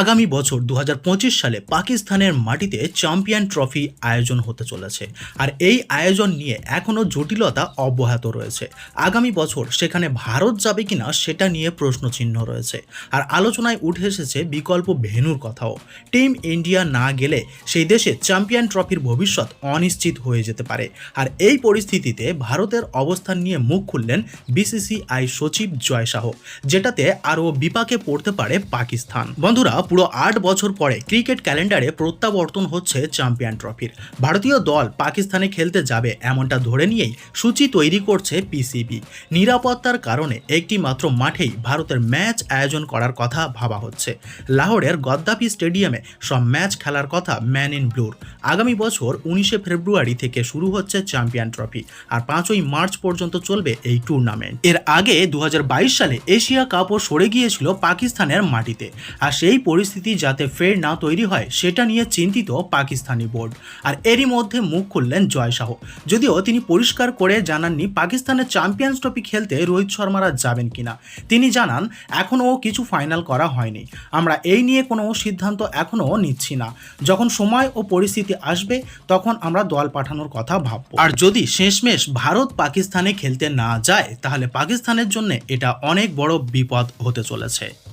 আগামী বছর দু হাজার পঁচিশ সালে পাকিস্তানের মাটিতে চ্যাম্পিয়ন ট্রফি আয়োজন হতে চলেছে। আর এই আয়োজন নিয়ে এখনও জটিলতা অব্যাহত রয়েছে। আগামী বছর সেখানে ভারত যাবে কিনা সেটা নিয়ে প্রশ্নচিহ্ন রয়েছে। আর আলোচনায় উঠে এসেছে বিকল্প ভেন্যুর কথাও। টিম ইন্ডিয়া না গেলে সেই দেশে চ্যাম্পিয়ন ট্রফির ভবিষ্যৎ অনিশ্চিত হয়ে যেতে পারে। আর এই পরিস্থিতিতে ভারতের অবস্থান নিয়ে মুখ খুললেন বিসিসিআই সচিব জয় শাহ যেটাতে আরও বিপাকে পড়তে পারে পাকিস্তান। বন্ধুরা পুরো আট বছর পরে ক্রিকেট ক্যালেন্ডারে প্রত্যাবর্তন হচ্ছে চ্যাম্পিয়ন ট্রফির। ভারতীয় দল পাকিস্তানে খেলতে যাবে এমনটা ধরে নিয়েই সূচি তৈরি করছে পিসিবি। নিরাপত্তার কারণে একটি মাত্র মাঠেই ভারতের ম্যাচ আয়োজন করার কথা ভাবা হচ্ছে। লাহোরের গদ্দাফি স্টেডিয়ামে সব ম্যাচ খেলার কথা ম্যান ইন ব্লুর। আগামী বছর উনিশে ফেব্রুয়ারি থেকে শুরু হচ্ছে চ্যাম্পিয়ন ট্রফি আর পাঁচই মার্চ পর্যন্ত চলবে এই টুর্নামেন্ট। এর আগে দু হাজার বাইশ সালে এশিয়া কাপও সরে গিয়েছিল পাকিস্তানের মাটিতে। আর সেই পরিস্থিতি যাতে ফের না তৈরি হয়, সেটা নিয়ে চিন্তিত পাকিস্তানি বোর্ড। আর এরই মধ্যে মুখ খুললেন জয় শাহ। যদিও তিনি পরিষ্কার করে জানাননি পাকিস্তানের চ্যাম্পিয়ন্স ট্রফি খেলতে রোহিত শর্মারা যাবেন কিনা। তিনি জানান এখনও কিছু ফাইনাল করা হয়নি। আমরা এই নিয়ে কোনো সিদ্ধান্ত এখনও নিচ্ছি না। যখন সময় ও পরিস্থিতি আসবে, তখন আমরা দল পাঠানোর কথা ভাববো। আর যদি শেষমেশ ভারত পাকিস্তানে খেলতে না যায়, তাহলে পাকিস্তানের জন্য এটা অনেক বড় বিপদ হতে চলেছে।